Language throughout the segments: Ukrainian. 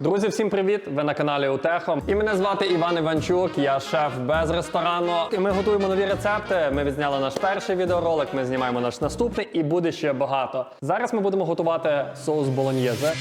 Друзі, всім привіт! Ви на каналі Утехо. І мене звати Іван Іванчук, я шеф без ресторану. І ми готуємо нові рецепти. Ми відзняли наш перший відеоролик, ми знімаємо наш наступний і буде ще багато. Зараз ми будемо готувати соус болоньєзе.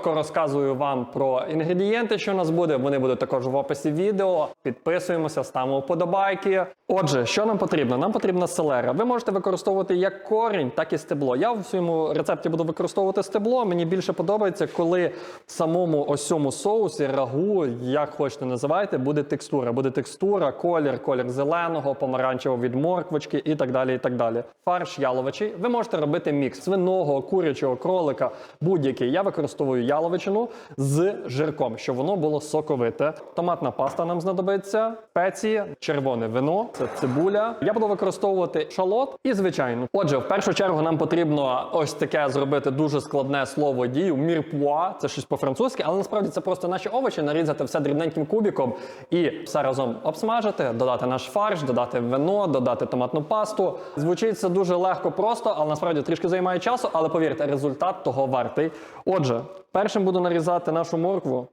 Коротко розказую вам про інгредієнти, що у нас буде. Вони будуть також в описі відео. Підписуємося, ставимо вподобайки. Отже, що нам потрібно? Нам потрібна селера. Ви можете використовувати як корінь, так і стебло. Я в своєму рецепті буду використовувати стебло. Мені більше подобається, коли в самому ось цьому соусі, рагу, як хочете називайте, буде текстура. Буде текстура, колір, колір зеленого, помаранчевого від морквочки і так далі. І так далі. Фарш яловичий. Ви можете робити мікс свиного, курячого, кролика, будь-який. Я використовую яловичину з жирком, щоб воно було соковите. Томатна паста нам знадобиться, спеції, червоне вино, це цибуля. Я буду використовувати шалот і звичайно. Отже, в першу чергу нам потрібно ось таке зробити дуже складне слово дію. Мірпуа, це щось по-французьки, але насправді це просто наші овочі, нарізати все дрібненьким кубіком і все разом обсмажити, додати наш фарш, додати вино, додати томатну пасту. Звучить це дуже легко, просто, але насправді трішки займає часу. Але повірте, результат того вартий. Отже, першим буду нарізати нашу моркву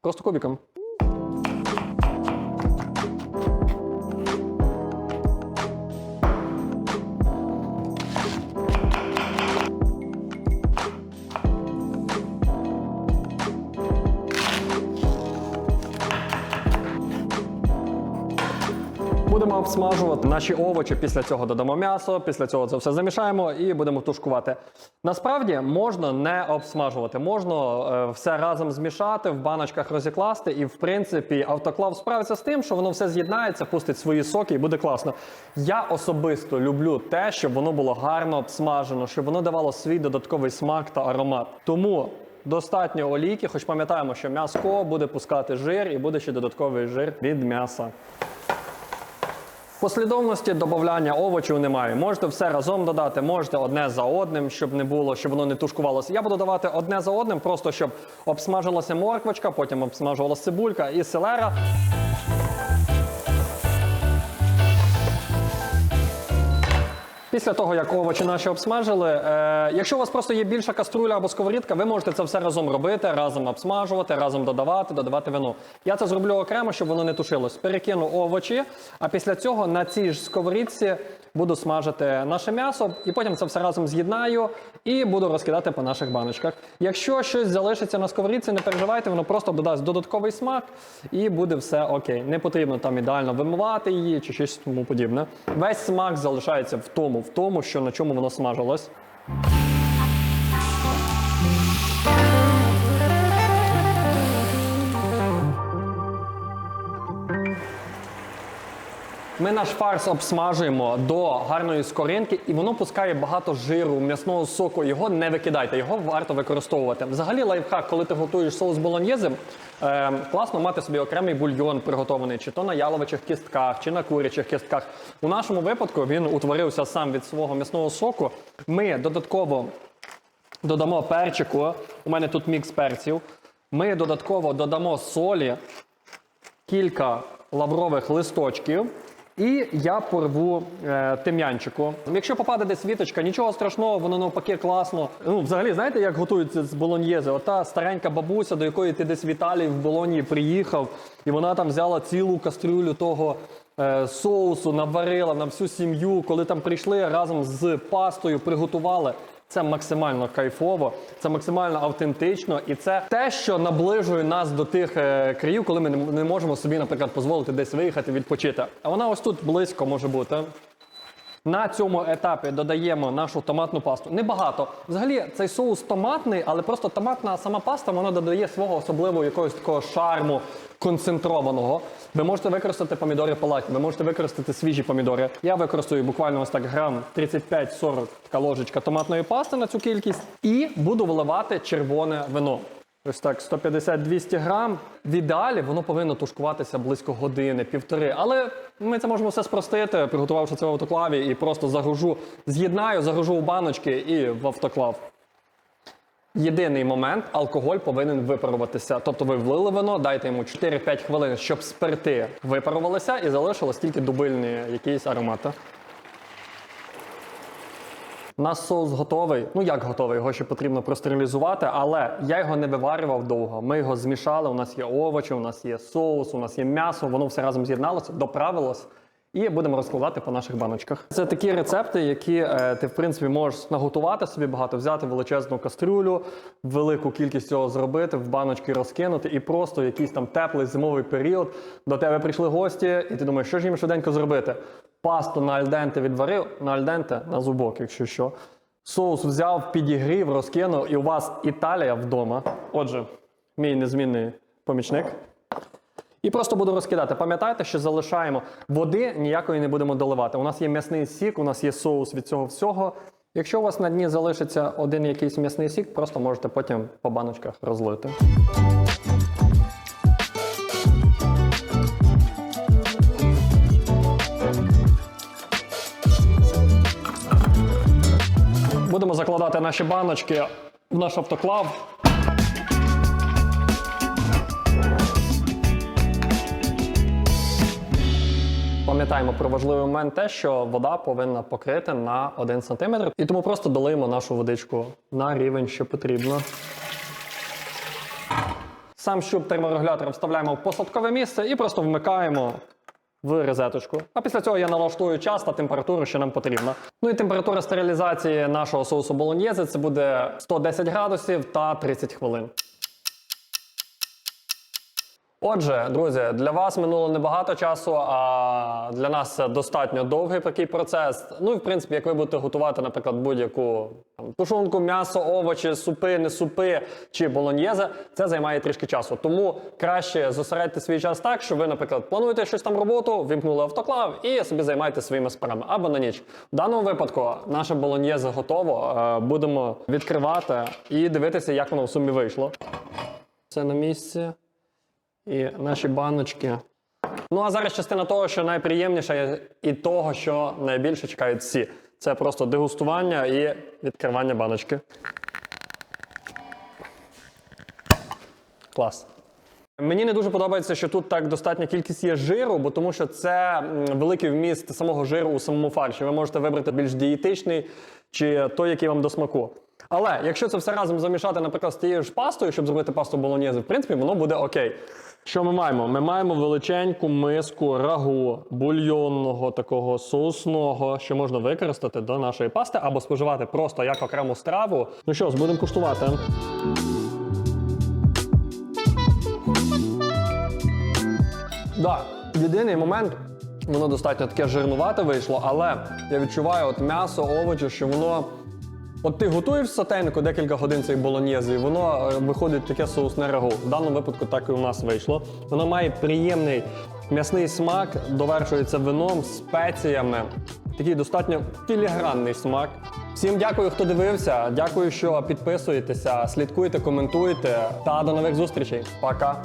просто кубіком. Будемо обсмажувати наші овочі. Після цього додамо м'ясо. Після цього це все замішаємо і будемо тушкувати. Насправді можна не обсмажувати, можна е, все разом змішати, в баночках розікласти, і в принципі автоклав справиться з тим, що воно все з'єднається, пустить свої соки і буде класно. Я особисто люблю те, щоб воно було гарно обсмажено, щоб воно давало свій додатковий смак та аромат. Тому. Достатньо олійки, хоч пам'ятаємо, що м'яско буде пускати жир і буде ще додатковий жир від м'яса. Послідовності додавання овочів немає. Можете все разом додати, можете одне за одним, щоб не було, щоб воно не тушкувалося. Я буду давати одне за одним, просто щоб обсмажилася морквочка, потім обсмажувалася цибулька і селера. Після того, як овочі наші обсмажили, е, якщо у вас просто є більша каструля або сковорідка, ви можете це все разом робити, разом обсмажувати, разом додавати, додавати вино. Я це зроблю окремо, щоб воно не тушилось. Перекину овочі, а після цього на цій ж сковорідці буду смажити наше м'ясо, і потім це все разом з'єднаю і буду розкидати по наших баночках. Якщо щось залишиться на сковорідці, не переживайте, воно просто додасть додатковий смак і буде все окей. Не потрібно там ідеально вимивати її чи щось тому подібне. Весь смак залишається в тому, в тому, що на чому воно смажилось. Ми наш фарс обсмажуємо до гарної скоринки, і воно пускає багато жиру, м'ясного соку. Його не викидайте, його варто використовувати. Взагалі, лайфхак, коли ти готуєш соус болоньєзи, е, класно мати собі окремий бульйон приготований, чи то на яловичих кістках, чи на курячих кістках. У нашому випадку він утворився сам від свого м'ясного соку. Ми додатково додамо перчику. У мене тут мікс перців. Ми додатково додамо солі, кілька лаврових листочків. І я порву е, тим'янчику. Якщо попаде десь віточка, нічого страшного, воно навпаки класно. Ну, взагалі, знаєте, як готуються з болоньєзи? Ота старенька бабуся, до якої ти десь в Італії в Болонії приїхав, і вона там взяла цілу кастрюлю того е, соусу, наварила на всю сім'ю. Коли там прийшли разом з пастою, приготували. Це максимально кайфово, це максимально автентично, і це те, що наближує нас до тих е, країв, коли ми не, можемо собі, наприклад, дозволити десь виїхати, відпочити. А вона ось тут близько може бути. На цьому етапі додаємо нашу томатну пасту. Небагато. Взагалі, цей соус томатний, але просто томатна сама паста вона додає свого особливого якогось такого шарму концентрованого. Ви можете використати помідори палатні, ви можете використати свіжі помідори. Я використовую буквально ось так грам 35-40 така ложечка томатної пасти на цю кількість і буду виливати червоне вино. Ось так, 150-200 грам. В ідеалі воно повинно тушкуватися близько години, півтори. Але ми це можемо все спростити, приготувавши це в автоклаві і просто загружу, з'єднаю, загружу в баночки і в автоклав. Єдиний момент алкоголь повинен випаруватися. Тобто ви влили вино, дайте йому 4-5 хвилин, щоб спирти випарувалися і залишилось тільки дубильні якісь аромати. Нас соус готовий. Ну як готовий? Його ще потрібно простерилізувати, але я його не виварював довго. Ми його змішали. У нас є овочі, у нас є соус, у нас є м'ясо. Воно все разом з'єдналося, доправилось. І будемо розкладати по наших баночках. Це такі рецепти, які е, ти в принципі можеш наготувати собі багато, взяти величезну кастрюлю, велику кількість цього зробити, в баночки розкинути, і просто якийсь там теплий зимовий період до тебе прийшли гості, і ти думаєш, що ж їм швиденько зробити? Пасту на альденте відварив, на альденте на зубок, якщо що. Соус взяв, підігрів, розкинув, і у вас Італія вдома. Отже, мій незмінний помічник. І просто буду розкидати. Пам'ятайте, що залишаємо води, ніякої не будемо доливати. У нас є м'ясний сік, у нас є соус від цього всього. Якщо у вас на дні залишиться один якийсь м'ясний сік, просто можете потім по баночках розлити. Закладати наші баночки в наш автоклав. Пам'ятаємо про важливий момент те, що вода повинна покрити на 1 см. І тому просто долиємо нашу водичку на рівень, що потрібно. Сам щуп терморегулятора вставляємо в посадкове місце і просто вмикаємо в розеточку. А після цього я налаштую час та температуру, що нам потрібно. Ну і температура стерилізації нашого соусу болоньєзи це буде 110 градусів та 30 хвилин. Отже, друзі, для вас минуло небагато часу, а для нас це достатньо довгий такий процес. Ну і в принципі, як ви будете готувати, наприклад, будь-яку тушонку, м'ясо, овочі, супи, не супи чи болоньєзе, це займає трішки часу. Тому краще зосередьте свій час так, що ви, наприклад, плануєте щось там роботу, вімкнули автоклав і собі займаєтеся своїми справами або на ніч. В даному випадку наше болоньєзе готово. Е, Будемо відкривати і дивитися, як воно в сумі вийшло. Це на місці і наші баночки. Ну а зараз частина того, що найприємніше, і того, що найбільше чекають всі. Це просто дегустування і відкривання баночки. Клас. Мені не дуже подобається, що тут так достатня кількість є жиру, бо тому що це великий вміст самого жиру у самому фарші. Ви можете вибрати більш дієтичний чи той, який вам до смаку. Але якщо це все разом замішати, наприклад, з тією ж пастою, щоб зробити пасту болоньєзи, в принципі, воно буде окей. Що ми маємо? Ми маємо величеньку миску рагу бульйонного такого соусного, що можна використати до нашої пасти або споживати просто як окрему страву. Ну що ж, будемо куштувати. Да, єдиний момент, воно достатньо таке жирнувате вийшло, але я відчуваю от м'ясо, овочі, що воно. От ти готуєш в декілька годин цей болоньєзи, і воно е, виходить таке соусне рагу. В даному випадку так і у нас вийшло. Воно має приємний м'ясний смак, довершується вином, спеціями. Такий достатньо філігранний смак. Всім дякую, хто дивився. Дякую, що підписуєтеся, слідкуєте, коментуєте. Та до нових зустрічей. Пока!